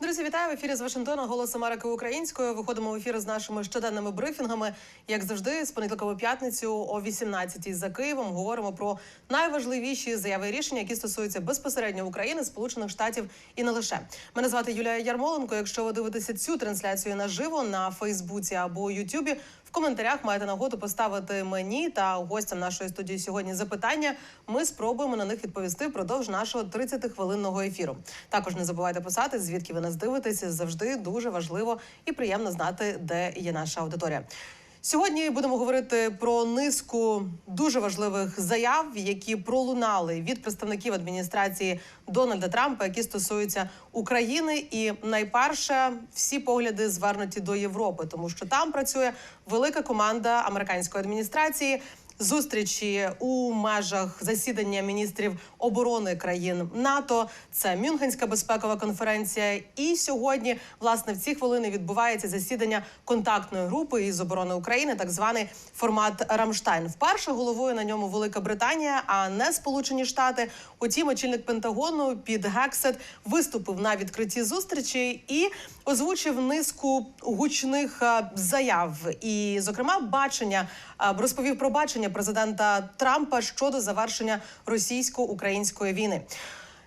Друзі, вітаю в ефірі з Вашингтона. Голос Америки українською. Виходимо в ефір з нашими щоденними брифінгами. Як завжди, з понеділка по п'ятницю о 18-й за Києвом говоримо про найважливіші заяви і рішення, які стосуються безпосередньо України, Сполучених Штатів і не лише. Мене звати Юлія Ярмоленко. Якщо ви дивитеся цю трансляцію наживо на Фейсбуці або Ютубі, в коментарях маєте нагоду поставити мені та гостям нашої студії сьогодні запитання. Ми спробуємо на них відповісти впродовж нашого 30-хвилинного ефіру. Також не забувайте писати, звідки ви нас дивитеся. Завжди дуже важливо і приємно знати, де є наша аудиторія. Сьогодні будемо говорити про низку дуже важливих заяв, які пролунали від представників адміністрації Дональда Трампа, які стосуються України. І найперше всі погляди звернуті до Європи, тому що там працює велика команда американської адміністрації. Зустрічі у межах засідання міністрів оборони країн НАТО. Це Мюнхенська безпекова конференція. І сьогодні, власне, в ці хвилини відбувається засідання контактної групи із оборони України, так званий формат Рамштайн. Вперше головою на ньому Велика Британія, а не Сполучені Штати. Утім, очільник Пентагону під Гексет виступив на відкритті зустрічі і озвучив низку гучних е, заяв. І, зокрема, бачення е, розповів про бачення президента Трампа щодо завершення російсько-української війни.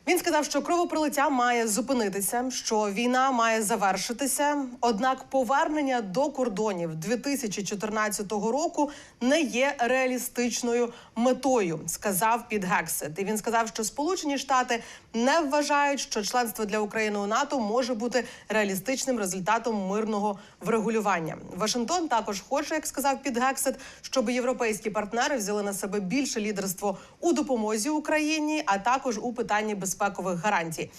Він сказав, що кровопролиття має зупинитися, що війна має завершитися. Однак повернення до кордонів 2014 року не є реалістичною метою, сказав під Гексет. І він сказав, що Сполучені Штати не вважають, що членство для України у НАТО може бути реалістичним результатом мирного врегулювання. Вашингтон також хоче, як сказав під Гексет, щоб європейські партнери взяли на себе більше лідерство у допомозі Україні, а також у питанні безпекових гарантій.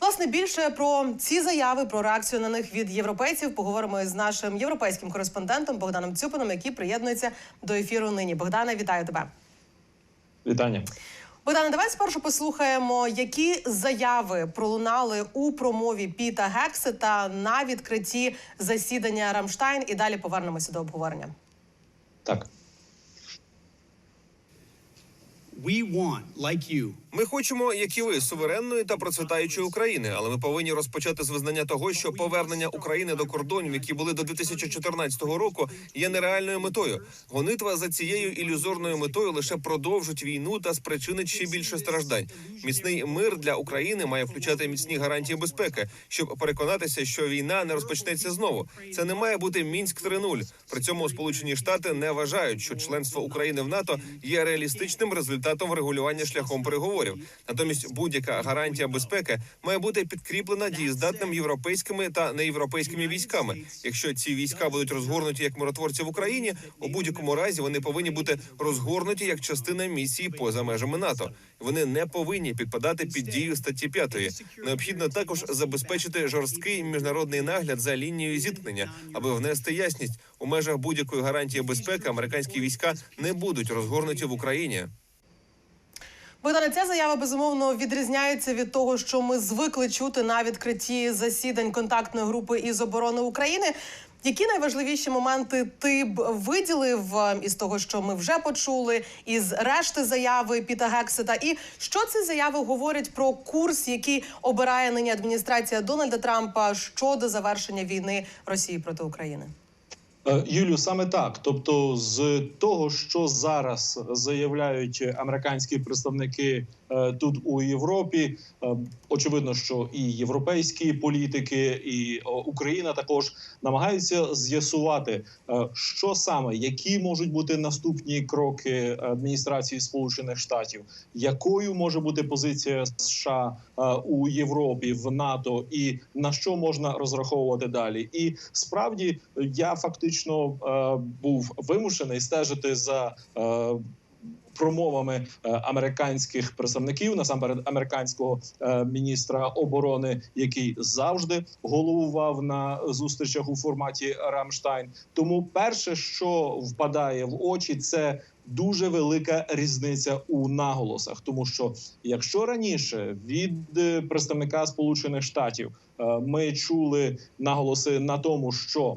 Власне, більше про ці заяви, про реакцію на них від європейців поговоримо із нашим європейським кореспондентом Богданом Цюпином, який приєднується до ефіру нині. Богдане, вітаю тебе. Вітання. Богдане, давай спершу послухаємо, які заяви пролунали у промові Піта Гексета на відкритті засідання Рамштайн, і далі повернемося до обговорення. Так. We want, like you, Ми хочемо, як і ви, суверенної та процвітаючої України, але ми повинні розпочати з визнання того, що повернення України до кордонів, які були до 2014 року, є нереальною метою. Гонитва за цією ілюзорною метою лише продовжить війну та спричинить ще більше страждань. Міцний мир для України має включати міцні гарантії безпеки, щоб переконатися, що війна не розпочнеться знову. Це не має бути мінськ 3.0. При цьому Сполучені Штати не вважають, що членство України в НАТО є реалістичним результатом регулювання шляхом переговорів. Натомість будь-яка гарантія безпеки має бути підкріплена дієздатним європейськими та неєвропейськими військами. Якщо ці війська будуть розгорнуті як миротворці в Україні, у будь-якому разі вони повинні бути розгорнуті як частина місії поза межами НАТО. Вони не повинні підпадати під дію статті 5. Необхідно також забезпечити жорсткий міжнародний нагляд за лінією зіткнення, аби внести ясність у межах будь-якої гарантії безпеки. Американські війська не будуть розгорнуті в Україні. Богдане, ця заява безумовно відрізняється від того, що ми звикли чути на відкритті засідань контактної групи із оборони України. Які найважливіші моменти ти б виділив е, із того, що ми вже почули, із решти заяви Піта Гексета, і що ці заяви говорять про курс, який обирає нині адміністрація Дональда Трампа щодо завершення війни Росії проти України? Е, Юлю, саме так. Тобто, з того, що зараз заявляють американські представники тут у Європі, е, очевидно, що і європейські політики, і Україна також намагаються з'ясувати, е, що саме, які можуть бути наступні кроки адміністрації Сполучених Штатів, якою може бути позиція США е, у Європі в НАТО, і на що можна розраховувати далі. І справді я фактично е, був вимушений стежити за. Промовами е, американських представників насамперед американського е, міністра оборони, який завжди головував на зустрічах у форматі Рамштайн. Тому перше, що впадає в очі, це дуже велика різниця у наголосах. Тому що якщо раніше від представника Сполучених Штатів е, ми чули наголоси на тому, що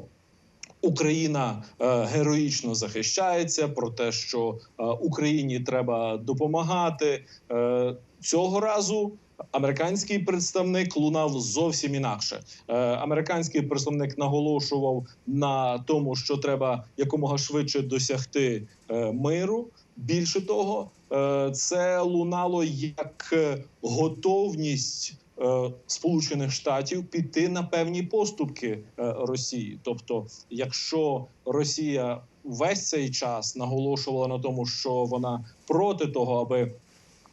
Україна е, героїчно захищається про те, що е, Україні треба допомагати. Е, цього разу Американський представник лунав зовсім інакше. Американський представник наголошував на тому, що треба якомога швидше досягти миру. Більше того, це лунало як готовність Сполучених Штатів піти на певні поступки е, Росії. Тобто, якщо Росія весь цей час наголошувала на тому, що вона проти того, аби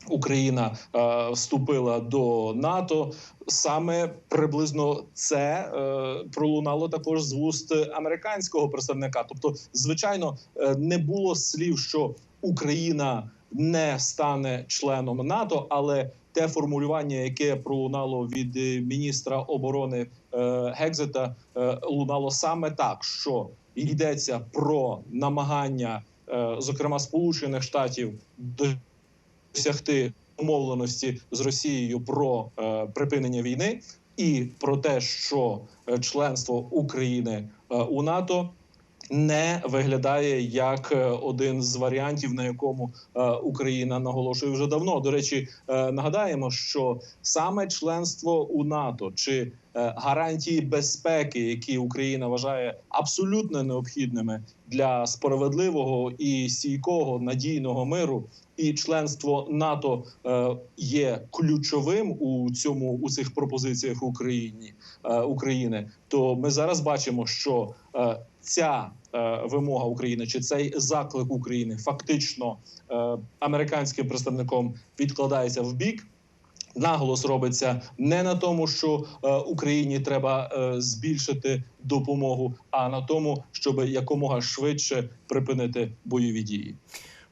Україна е, вступила до НАТО. Саме приблизно це е, пролунало також з вуст американського представника. Тобто, звичайно, е, не було слів, що Україна не стане членом НАТО, але те формулювання, яке пролунало від е, міністра оборони е, Гекзета, е, лунало саме так, що йдеться про намагання, зокрема Сполучених Штатів, досягти домовленості з Росією про припинення війни і про те, що членство України у НАТО не виглядає як е, один з варіантів, на якому е, Україна наголошує вже давно. До речі, е, нагадаємо, що саме членство у НАТО чи гарантії безпеки, які Україна вважає абсолютно необхідними для справедливого і стійкого надійного миру, і членство НАТО є ключовим у цьому у цих пропозиціях Україні України. То ми зараз бачимо, що ця вимога України чи цей заклик України фактично е, американським представником відкладається в бік. Наголос робиться не на тому, що е, Україні треба е, збільшити допомогу, а на тому, щоб якомога швидше припинити бойові дії.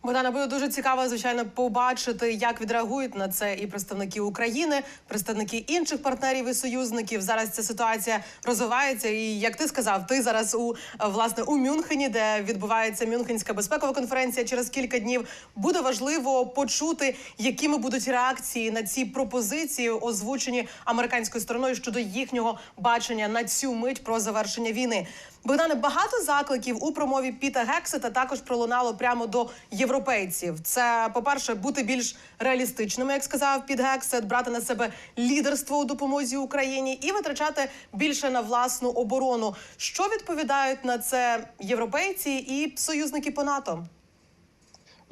Богдана, буде дуже цікаво, звичайно, побачити, як відреагують на це і представники України, представники інших партнерів і союзників. Зараз ця ситуація розвивається. І як ти сказав, ти зараз у власне у Мюнхені, де відбувається Мюнхенська безпекова конференція через кілька днів. Буде важливо почути, якими будуть реакції на ці пропозиції, озвучені американською стороною щодо їхнього бачення на цю мить про завершення війни. Богдане, багато закликів у промові Піта Гексета також пролунало прямо до європейців. Це, по-перше, бути більш реалістичними, як сказав Піт Гексет, брати на себе лідерство у допомозі Україні і витрачати більше на власну оборону. Що відповідають на це європейці і союзники по НАТО?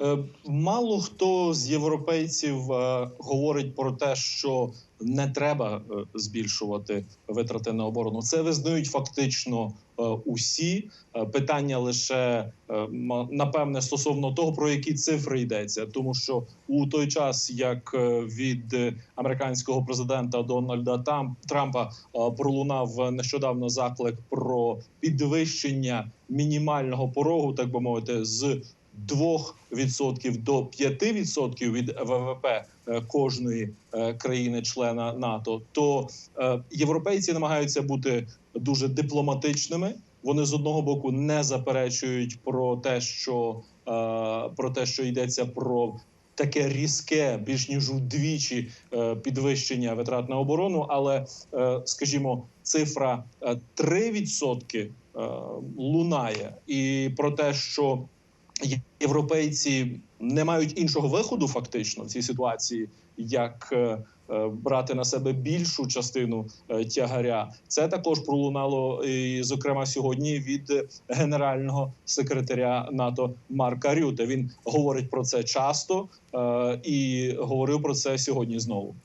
Е, Мало хто з європейців е, говорить про те, що не треба е, збільшувати витрати на оборону. Це визнають фактично усі. Е, Питання лише е, напевне стосовно того, про які цифри йдеться, тому що у той час, як е, від е, американського президента Дональда Трампа е, пролунав нещодавно заклик про підвищення мінімального порогу, так би мовити, з 2% до 5% від ВВП е, кожної е, країни-члена НАТО, то е, європейці намагаються бути дуже дипломатичними. Вони з одного боку не заперечують про те, що про те, що йдеться про таке різке, більш ніж удвічі підвищення витрат на оборону. Але, скажімо, цифра е, 3% е, лунає, і про те, що європейці не мають іншого виходу, фактично в цій ситуації, як е, е, брати на себе більшу частину е, тягаря. Це також пролунало і, зокрема, сьогодні від генерального секретаря НАТО Марка Рюте. Він говорить про це часто і говорив про це сьогодні знову.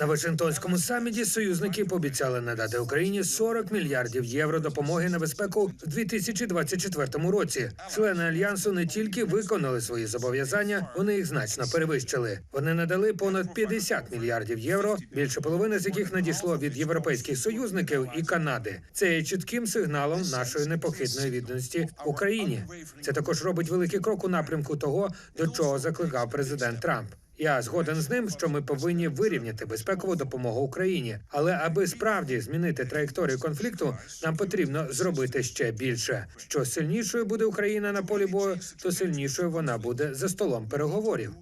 На Вашингтонському саміті союзники пообіцяли надати Україні 40 мільярдів євро допомоги на безпеку в 2024 році. Члени альянсу не тільки виконали свої зобов'язання, вони їх значно перевищили. Вони надали понад 50 мільярдів євро, більше половини з яких надійшло від європейських союзників і Канади. Це є чітким сигналом нашої непохитної відданості Україні. Це також робить великий крок у напрямку того, до чого закликав президент Трамп. Я згоден з ним, що ми повинні вирівняти безпекову допомогу Україні. Але аби справді змінити траєкторію конфлікту, нам потрібно зробити ще більше. Що сильнішою буде Україна на полі бою, то сильнішою вона буде за столом переговорів.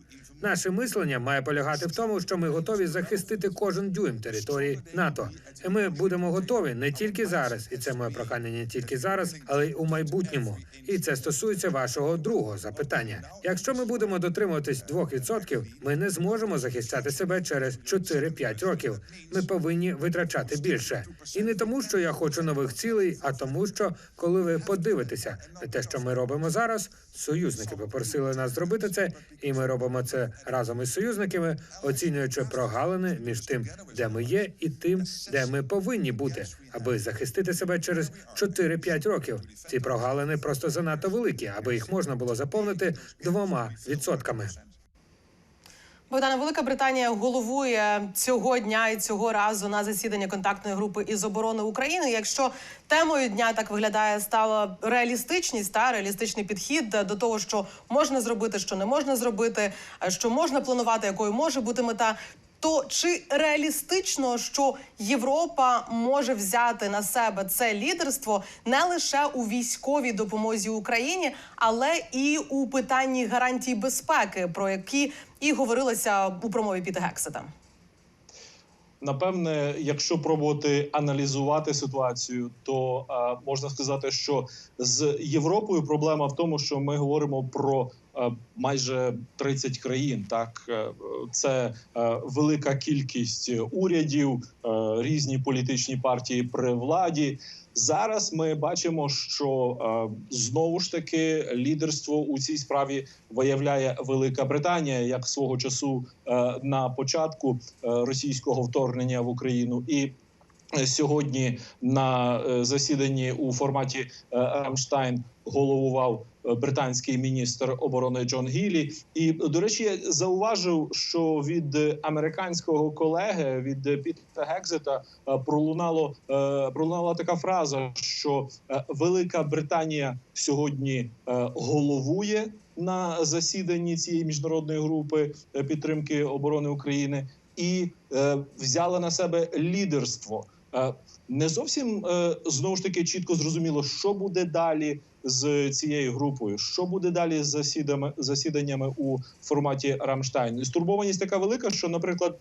Наше мислення має полягати в тому, що ми готові захистити кожен дюйм території НАТО. І ми будемо готові не тільки зараз, і це моє прохання не тільки зараз, але й у майбутньому. І це стосується вашого другого запитання. Якщо ми будемо дотримуватись 2%, ми не зможемо захищати себе через 4-5 років. Ми повинні витрачати більше. І не тому, що я хочу нових цілей, а тому, що коли ви подивитеся на те, що ми робимо зараз, союзники попросили нас зробити це, і ми робимо це разом із союзниками, оцінюючи прогалини між тим, де ми є, і тим, де ми повинні бути, аби захистити себе через 4-5 років. Ці прогалини просто занадто великі, аби їх можна було заповнити двома відсотками. Богдана Велика Британія головує цього дня і цього разу на засідання контактної групи із оборони України. Якщо темою дня так виглядає, стала реалістичність та реалістичний підхід до того, що можна зробити, що не можна зробити, що можна планувати, якою може бути мета. То чи реалістично, що Європа може взяти на себе це лідерство не лише у військовій допомозі Україні, але і у питанні гарантій безпеки, про які і говорилося у промові Піта Гексета? Напевне, якщо пробувати аналізувати ситуацію, то е, можна сказати, що з Європою проблема в тому, що ми говоримо про майже 30 країн. Так Е, це е, велика кількість урядів, е, різні політичні партії при владі. Зараз ми бачимо, що е, знову ж таки лідерство у цій справі виявляє Велика Британія як свого часу е, на початку е, російського вторгнення в Україну і. е, Сьогодні на е, засіданні у форматі е, Рамштайн головував е, британський міністр оборони Джон Гілі. І до речі, я зауважив, що від американського колеги від Піта Гекзета е, пролунало е, пролунала така фраза, що Велика Британія сьогодні головує на засіданні цієї міжнародної групи підтримки оборони України і е, взяла на себе лідерство. Е, не зовсім е, знову ж таки чітко зрозуміло, що буде далі з цією групою, що буде далі з засідами, засіданнями у форматі Рамштайн. Стурбованість така велика, що, наприклад,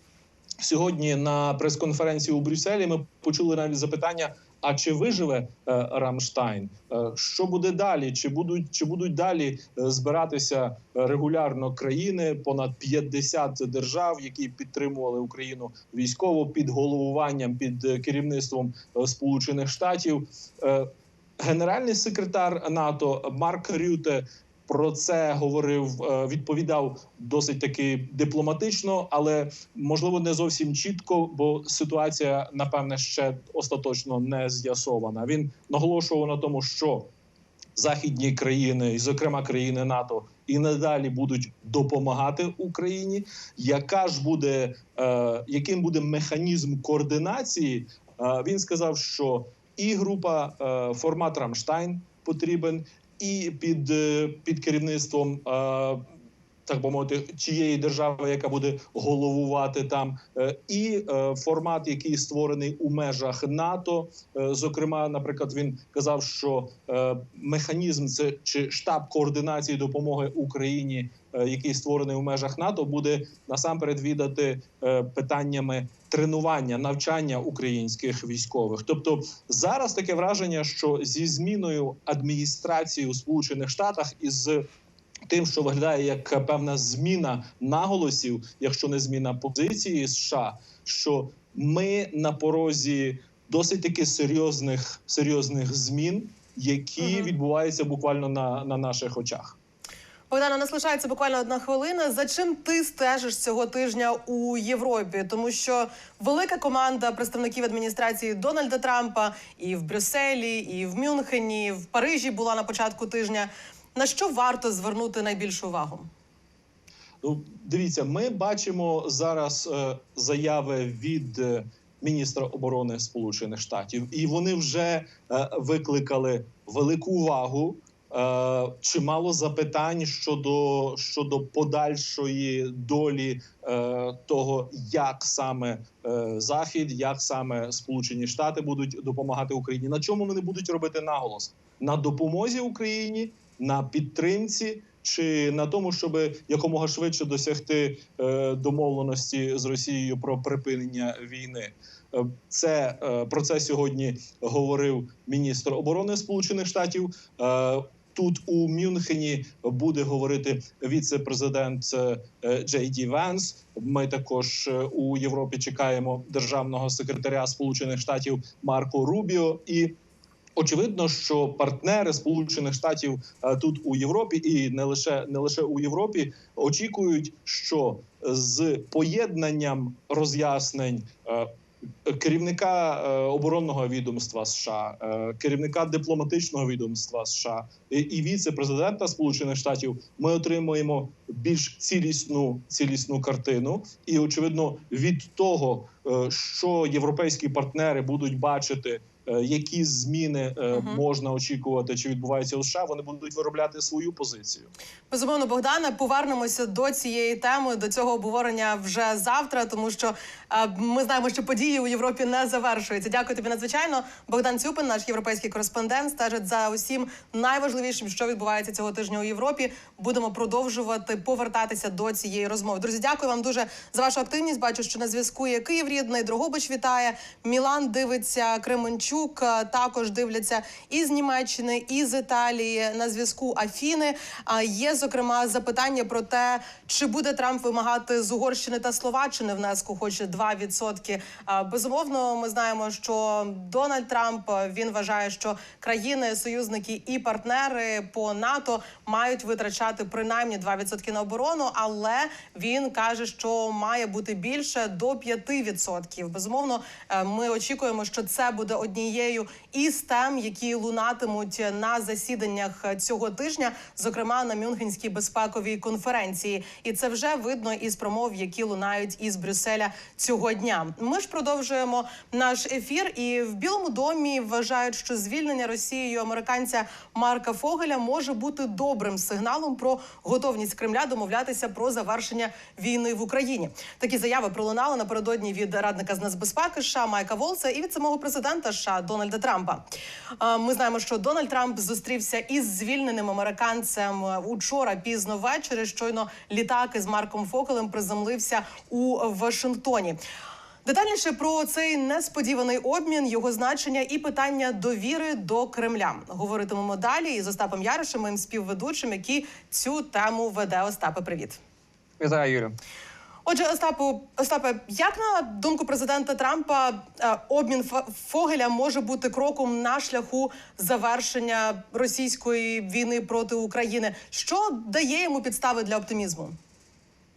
сьогодні на прес-конференції у Брюсселі ми почули навіть запитання. А чи виживе е, Рамштайн? Е, що буде далі? Чи будуть чи будуть далі е, збиратися регулярно країни? Понад 50 держав, які підтримували Україну військово під головуванням, під керівництвом Сполучених Штатів? Генеральний секретар НАТО Марк Рюте про це говорив, е, відповідав досить таки дипломатично, але можливо не зовсім чітко, бо ситуація, напевне, ще остаточно не з'ясована. Він наголошував на тому, що західні країни, і зокрема країни НАТО, і надалі будуть допомагати Україні. Яка ж буде е, яким буде механізм координації? Е, він сказав, що і група формат Рамштайн потрібен, і під, е, під керівництвом. Так би мовити, тієї держави, яка буде головувати там, Е, і е, формат, який створений у межах НАТО. Зокрема, наприклад, він казав, що механізм це чи штаб координації допомоги Україні, який створений у межах НАТО, буде насамперед віддати питаннями тренування, навчання українських військових. Тобто зараз таке враження, що зі зміною адміністрації у Сполучених Штатах із тим, що виглядає як певна зміна наголосів, якщо не зміна позиції США, що ми на порозі досить таки серйозних серйозних змін, які Мгм. відбуваються буквально на, на наших очах. Богдана, нас лишається буквально одна хвилина. За чим ти стежиш цього тижня у Європі? Тому що велика команда представників адміністрації Дональда Трампа і в Брюсселі, і в Мюнхені, і в Парижі була на початку тижня. На що варто звернути найбільшу увагу? Ну, дивіться, ми бачимо зараз е, заяви від е, міністра оборони Сполучених Штатів, і вони вже е, викликали велику увагу. Е, чимало запитань щодо щодо подальшої долі е, того, як саме е, Захід, як саме Сполучені Штати будуть допомагати Україні. На чому вони будуть робити наголос? На допомозі Україні, на підтримці чи на тому, щоб якомога швидше досягти домовленості з Росією про припинення війни. Це про це сьогодні говорив міністр оборони Сполучених Штатів. Тут у Мюнхені буде говорити віце-президент е, е, Джей Ді Венс. Ми також е, у Європі чекаємо державного секретаря Сполучених Штатів Марко Рубіо і. Очевидно, що партнери Сполучених Штатів тут у Європі, і не лише не лише у Європі, очікують, що з поєднанням роз'яснень керівника е, оборонного відомства США, е, керівника дипломатичного відомства США і, і віце-президента Сполучених Штатів, ми отримуємо більш цілісну цілісну картину. І очевидно, від того, е, що європейські партнери будуть бачити. е, Які зміни Мгм. можна очікувати, чи відбуваються у США, вони будуть виробляти свою позицію. Безумовно, Богдане, повернемося до цієї теми, до цього обговорення вже завтра, тому що ми знаємо, що події у Європі не завершуються. Дякую тобі надзвичайно. Богдан Цюпин, наш європейський кореспондент, стежить за усім найважливішим, що відбувається цього тижня у Європі. Будемо продовжувати повертатися до цієї розмови. Друзі, дякую вам дуже за вашу активність. Бачу, що на зв'язку є Київ рідний, Дрогобич вітає. Мілан дивиться, Кременчук е, також дивляться із Німеччини, із Італії. На зв'язку Афіни. А є зокрема запитання про те, чи буде Трамп вимагати з Угорщини та Словаччини внеску, хоч 2%. Безумовно, ми знаємо, що Дональд Трамп е, він вважає, що країни, союзники і партнери по НАТО мають витрачати принаймні 2% на оборону, але він каже, що має бути більше до 5%. Безумовно, е, ми очікуємо, що це буде однією із тем, які лунатимуть на засіданнях цього тижня, зокрема на Мюнхенській безпековій конференції. І це вже видно із промов, які лунають із Брюсселя цього дня. Ми ж продовжуємо наш ефір, і в Білому домі вважають, що звільнення Росією американця Марка Фогеля може бути добрим сигналом про готовність Кремля домовлятися про завершення війни в Україні. Такі заяви пролунали напередодні від радника з нацбезпеки США Майка Волса і від самого президента США Дональда Трампа. Ми знаємо, що Дональд Трамп зустрівся із звільненим американцем е, учора пізно ввечері. Щойно літак із Марком Фокелем приземлився у Вашингтоні. Детальніше про цей несподіваний обмін, його значення і питання довіри до Кремля говоритимемо далі із Остапом Яришем, моїм співведучим, який цю тему веде. Остапе, привіт. Вітаю, Юлю. Отже, Остапу, Остапе, як на думку президента Трампа, е, обмін Фогеля може бути кроком на шляху завершення російської війни проти України? Що дає йому підстави для оптимізму?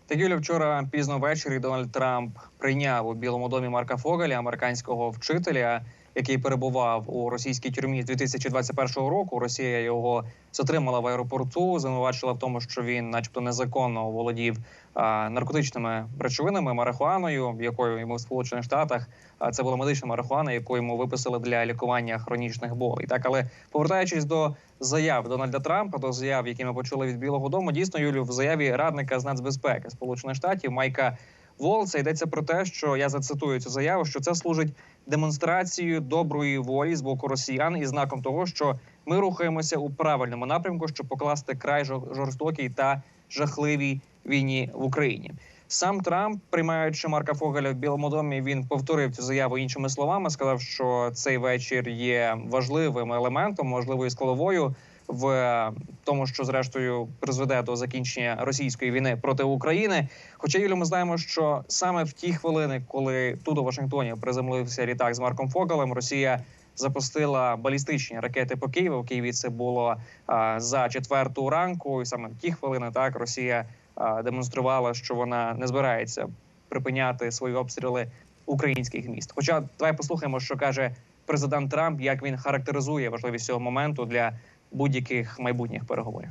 Так, Юля, вчора пізно ввечері Дональд Трамп прийняв у Білому домі Марка Фогеля, американського вчителя, який перебував у російській тюрмі з 2021 року. Росія його затримала в аеропорту, звинувачила в тому, що він, начебто, незаконно володів наркотичними речовинами, марихуаною, якою йому в Сполучених Штатах це була медична марихуана, яку йому виписали для лікування хронічних болей. Так, але повертаючись до заяв Дональда Трампа, до заяв, які ми почули від Білого Дому, дійсно Юлю в заяві радника з нацбезпеки Сполучених Штатів Майка Волца йдеться про те, що я зацитую цю заяву, що це служить демонстрацією доброї волі з боку росіян і знаком того, що ми рухаємося у правильному напрямку, щоб покласти край жор- жорстокій та жахливій війні в Україні. Сам Трамп, приймаючи Марка Фогеля в Білому домі, він повторив цю заяву іншими словами. Сказав, що цей вечір є важливим елементом, можливою складовою в тому, що зрештою призведе до закінчення російської війни проти України. Хоча Юлю, ми знаємо, що саме в ті хвилини, коли тут у Вашингтоні приземлився літак з Марком Фогелем, Росія запустила балістичні ракети по Києву. В Києві це було а, за четверту ранку, і саме в ті хвилини так Росія демонструвала, що вона не збирається припиняти свої обстріли українських міст. Хоча давай послухаємо, що каже президент Трамп, як він характеризує важливість цього моменту для будь-яких майбутніх переговорів.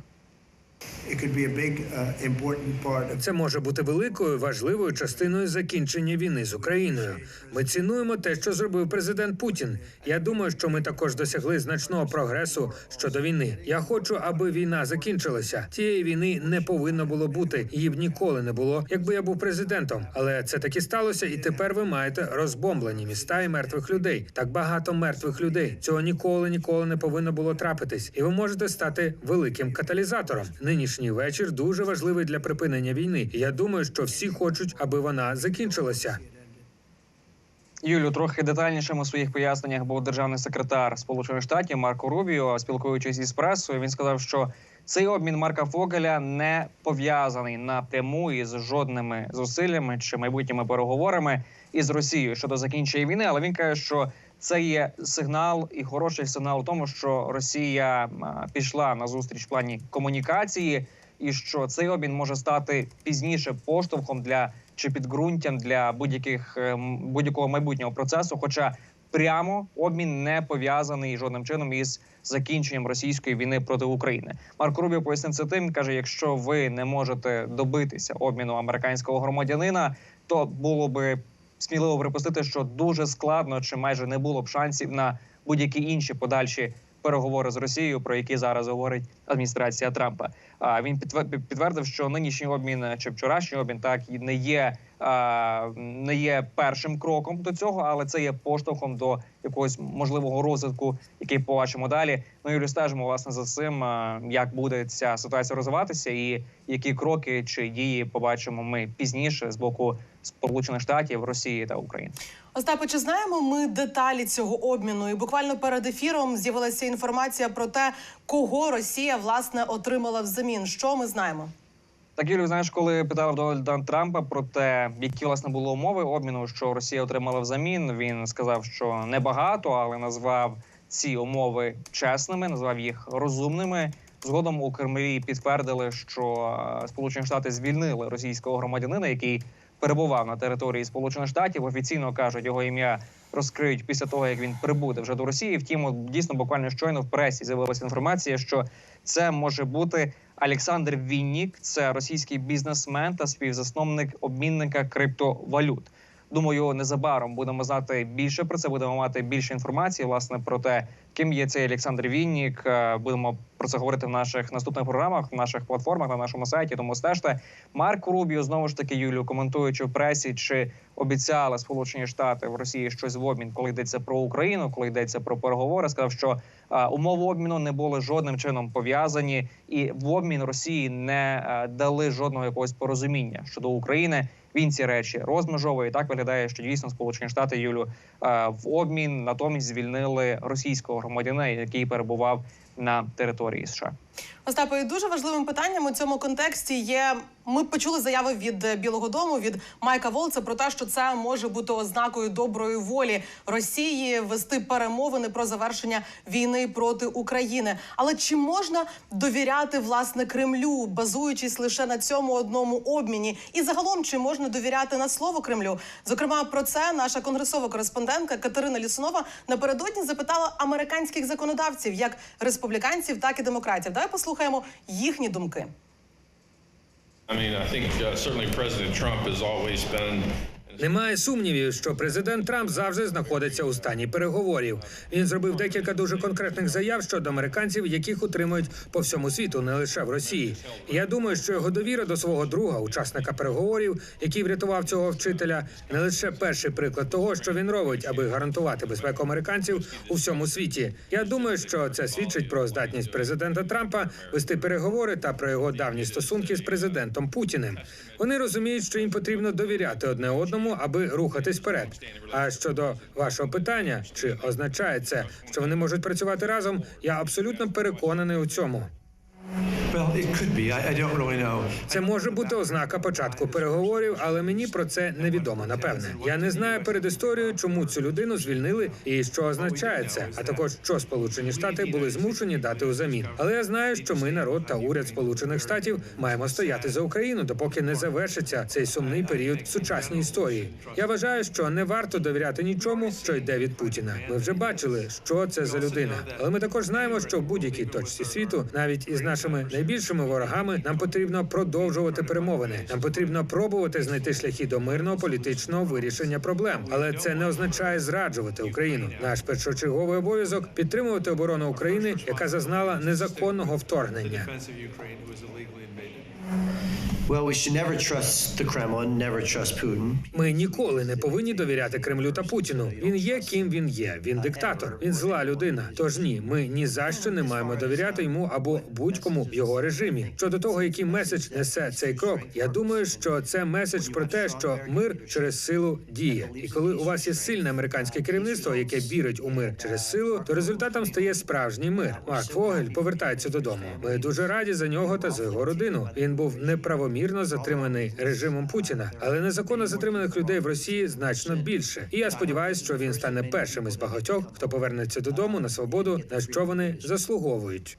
Це може бути великою важливою частиною закінчення війни з Україною. Ми цінуємо те, що зробив президент Путін. Я думаю, що ми також досягли значного прогресу щодо війни. Я хочу, аби війна закінчилася. Тієї війни не повинно було бути. Її б ніколи не було, якби я був президентом. Але це таки сталося, і тепер ви маєте розбомблені міста і мертвих людей. Так багато мертвих людей. Цього ніколи ніколи не повинно було трапитись, і ви можете стати великим каталізатором. Не Нинішній вечір дуже важливий для припинення війни. Я думаю, що всі хочуть, аби вона закінчилася. Юлю, трохи детальнішим у своїх поясненнях був державний секретар Сполучених Штатів Марко Рубіо. Спілкуючись із пресою, він сказав, що цей обмін Марка Фогеля не пов'язаний напряму із жодними зусиллями чи майбутніми переговорами із Росією щодо закінчення війни. Але він каже, що це є сигнал і хороший сигнал у тому, що Росія пішла на зустріч в плані комунікації, і що цей обмін може стати пізніше поштовхом для чи підґрунтям для будь-яких ем, будь-якого майбутнього процесу. Хоча прямо обмін не пов'язаний жодним чином із закінченням російської війни проти України. Марко Рубіо пояснив це тим. каже: якщо ви не можете добитися обміну американського громадянина, то було би сміливо припустити, що дуже складно чи майже не було б шансів на будь-які інші подальші переговори з Росією, про які зараз говорить адміністрація Трампа. А він підтвер- підтвердив, що нинішній обмін чи вчорашній обмін так і не є не є першим кроком до цього, але це є поштовхом до якогось можливого розвитку, який побачимо далі. Ми Юлю, стежимо власне за цим, як буде ця ситуація розвиватися, і які кроки чи дії побачимо ми пізніше з боку Сполучених Штатів, Росії та України. Остапе, чи знаємо ми деталі цього обміну? І буквально перед ефіром з'явилася інформація про те, кого Росія власне отримала взамін. Що ми знаємо? Так, Юлію, знаєш, коли питали в Дональда Трампа про те, які власне були умови обміну, що Росія отримала взамін, він сказав, що небагато, але назвав ці умови чесними, назвав їх розумними. Згодом у Кремлі підтвердили, що е, Сполучені Штати звільнили російського громадянина, який перебував на території Сполучених Штатів. Офіційно кажуть, його ім'я розкриють після того, як він прибуде вже до Росії. Втім, дійсно буквально щойно в пресі з'явилася інформація, що це може бути Олександр Віннік, це російський бізнесмен та співзасновник обмінника криптовалют. Думаю, незабаром будемо знати більше про це. Будемо мати більше інформації власне про те, ким є цей Олександр Віннік. Е, Будемо про це говорити в наших наступних програмах, в наших платформах на нашому сайті. Тому стежте. Марк Рубіо знову ж таки Юлію, коментуючи в пресі, чи обіцяли Сполучені Штати в Росії щось в обмін, коли йдеться про Україну, коли йдеться про переговори, сказав, що е, умови обміну не були жодним чином пов'язані, і в обмін Росії не е, дали жодного якогось порозуміння щодо України. Він ці речі розмежовує. І Так виглядає, що дійсно Сполучені Штати Юлю е, в обмін натомість звільнили російського громадянина, який перебував на території США. Остапе, дуже важливим питанням у цьому контексті є. Ми почули заяви від Білого Дому від Майка Волца про те, що це може бути ознакою доброї волі Росії вести перемовини про завершення війни проти України. Але чи можна довіряти власне Кремлю, базуючись лише на цьому одному обміні? І загалом чи можна довіряти на слово Кремлю? Зокрема, про це наша конгресова кореспондентка Катерина Лісунова напередодні запитала американських законодавців, як республіканців, так і демократів. Давай послухаємо їхні думки. I mean, I think uh, certainly President Trump has always been. Немає сумнівів, що президент Трамп завжди знаходиться у стані переговорів. Він зробив декілька дуже конкретних заяв щодо американців, яких утримують по всьому світу, не лише в Росії. Я думаю, що його довіра до свого друга, учасника переговорів, який врятував цього вчителя, не лише перший приклад того, що він робить, аби гарантувати безпеку американців у всьому світі. Я думаю, що це свідчить про здатність президента Трампа вести переговори та про його давні стосунки з президентом Путіним. Вони розуміють, що їм потрібно довіряти одне одному, аби рухатись вперед. А щодо вашого питання, чи означає це, що вони можуть працювати разом? Я абсолютно переконаний у цьому. Це може бути ознака початку переговорів, але мені про це невідомо. Напевне, я не знаю перед історією, чому цю людину звільнили і що означає це, а також що Сполучені Штати були змушені дати узамін. Але я знаю, що ми, народ та уряд Сполучених Штатів, маємо стояти за Україну, допоки не завершиться цей сумний період сучасній історії. Я вважаю, що не варто довіряти нічому, що йде від Путіна. Ми вже бачили, що це за людина, але ми також знаємо, що в будь-якій точці світу, навіть із нашими найбільшими ворогами, нам потрібно продовжувати перемовини. Нам потрібно пробувати знайти шляхи до мирного політичного вирішення проблем. Але це не означає зраджувати Україну. Наш першочерговий обов'язок підтримувати оборону України, яка зазнала незаконного вторгнення. Ми ніколи не повинні довіряти Кремлю та Путіну. Він є ким він є. Він диктатор. Він зла людина. Тож ні, ми ні за що не маємо довіряти йому або будь-кому в його режимі. Щодо того, який меседж несе цей крок, я думаю, що це меседж про те, що мир через силу діє. І коли у вас є сильне американське керівництво, яке вірить у мир через силу, то результатом стає справжній мир. Марк Фогель повертається додому. Ми дуже раді за нього та за його родину. Він був неправомірно затриманий режимом Путіна, але незаконно затриманих людей в Росії значно більше. І я сподіваюся, що він стане першим із багатьох, хто повернеться додому на свободу, на що вони заслуговують.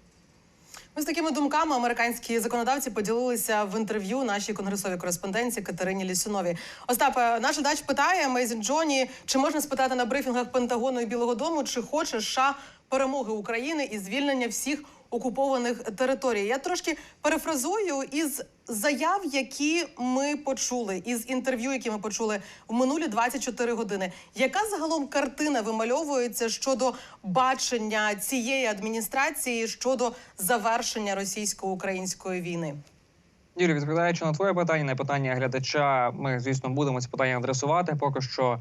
Ми з такими думками американські законодавці поділилися в інтерв'ю нашій конгресовій кореспонденці Катерині Лісунові. Остапе, наш глядач питає Мейзін Джоні, чи можна спитати на брифінгах Пентагону і Білого Дому, чи хоче США перемоги України і звільнення всіх окупованих територій. Я трошки перефразую із заяв, які ми почули, із інтерв'ю, які ми почули в минулі 24 години. Яка загалом картина вимальовується щодо бачення цієї адміністрації щодо завершення російсько-української війни? Юрій, відповідаючи на твоє питання, на питання глядача, ми звісно будемо ці питання адресувати. Поки що,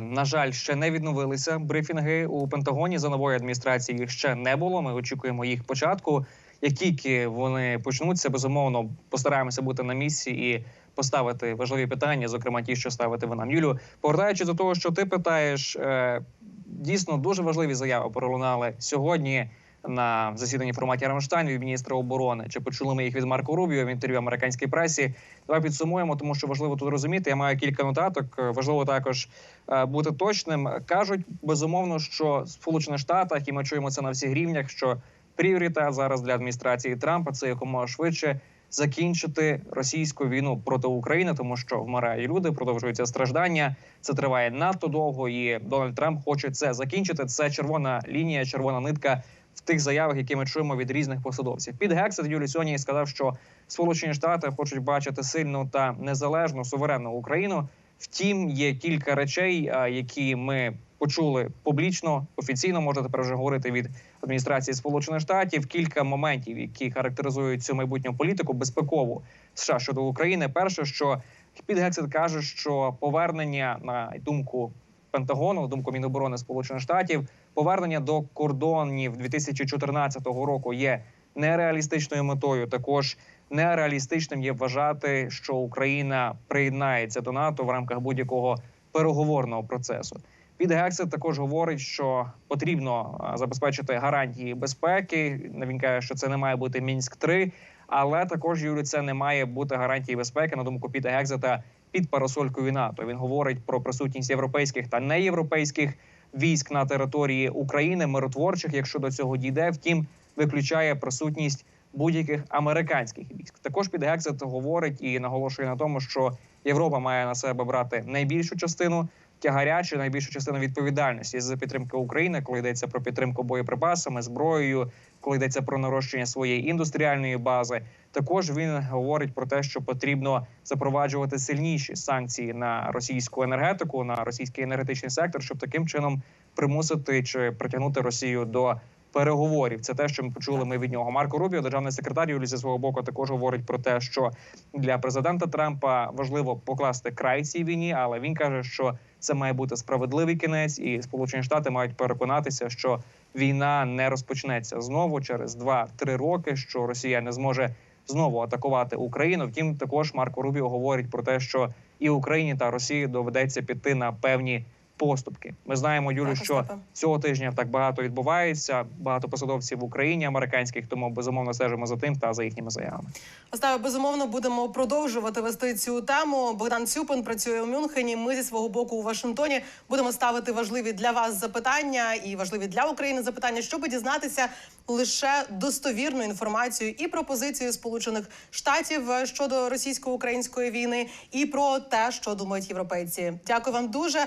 на жаль, ще не відновилися брифінги у Пентагоні. За нової адміністрації ще не було. Ми очікуємо їх початку. Як тільки вони почнуться, безумовно постараємося бути на місці і поставити важливі питання, зокрема ті, що ставити ви нам. Юлю, повертаючись до того, що ти питаєш, е, дійсно дуже важливі заяви пролунали сьогодні на засіданні в форматі Рамштайн від міністра оборони. Чи почули ми їх від Марко Рубіо в інтерв'ю американській пресі? Давай підсумуємо, тому що важливо тут розуміти. Я маю кілька нотаток. Важливо також е, бути точним. Кажуть безумовно, що в Сполучених Штатах, і ми чуємо це на всіх рівнях. Що пріоритет зараз для адміністрації Трампа це якомога швидше закінчити російську війну проти України, тому що вмирають люди, продовжуються страждання. Це триває надто довго, і Дональд Трамп хоче це закінчити. Це червона лінія, червона нитка в тих заявах, які ми чуємо від різних посадовців. Під Гексет Юлій сьогодні сказав, що Сполучені Штати хочуть бачити сильну та незалежну суверенну Україну. Втім, є кілька речей, які ми почули публічно, офіційно можна тепер вже говорити від адміністрації Сполучених Штатів. Кілька моментів, які характеризують цю майбутню політику безпекову США щодо України. Перше, що Під Гексет каже, що повернення на думку Пентагону, на думку Міноборони Сполучених Штатів, повернення до кордонів 2014 року є нереалістичною метою. Також нереалістичним є вважати, що Україна приєднається до НАТО в рамках будь-якого переговорного процесу. Під Гексет також говорить, що потрібно забезпечити гарантії безпеки. Він каже, що це не має бути мінськ 3 але також Юрій, це не має бути гарантії безпеки на думку Піта Гексета під парасолькою НАТО. Він говорить про присутність європейських та неєвропейських військ на території України, миротворчих, якщо до цього дійде. Втім, виключає присутність будь-яких американських військ. Також під Гексет говорить і наголошує на тому, що Європа має на себе брати найбільшу частину тягаря чи найбільшу частину відповідальності за підтримку України, коли йдеться про підтримку боєприпасами, зброєю, коли йдеться про нарощення своєї індустріальної бази. Також він говорить про те, що потрібно запроваджувати сильніші санкції на російську енергетику, на російський енергетичний сектор, щоб таким чином примусити чи притягнути Росію до переговорів. Це те, що ми почули ми від нього. Марко Рубіо, державний секретар Юлі зі свого боку, також говорить про те, що для президента Трампа важливо покласти край цій війні, але він каже, що це має бути справедливий кінець, і Сполучені Штати мають переконатися, що війна не розпочнеться знову через 2-3 роки, що Росія не зможе знову атакувати Україну. Втім, також Марко Рубіо говорить про те, що і Україні та Росії доведеться піти на певні поступки. Ми знаємо, Юлю, Так, що Остапе. цього тижня так багато відбувається. Багато посадовців в Україні американських, тому безумовно стежимо за тим та за їхніми заявами. Остапе, безумовно, будемо продовжувати вести цю тему. Богдан Цюпин працює у Мюнхені. Ми зі свого боку у Вашингтоні будемо ставити важливі для вас запитання і важливі для України запитання, щоб дізнатися лише достовірну інформацію і про позицію Сполучених Штатів щодо російсько-української війни, і про те, що думають європейці. Дякую вам дуже.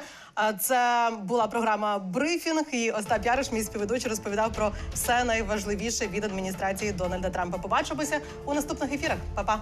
Це була програма Брифінг. І Остап Яриш, мій співведучий, розповідав про все найважливіше від адміністрації Дональда Трампа. Побачимося у наступних ефірах. Па-па.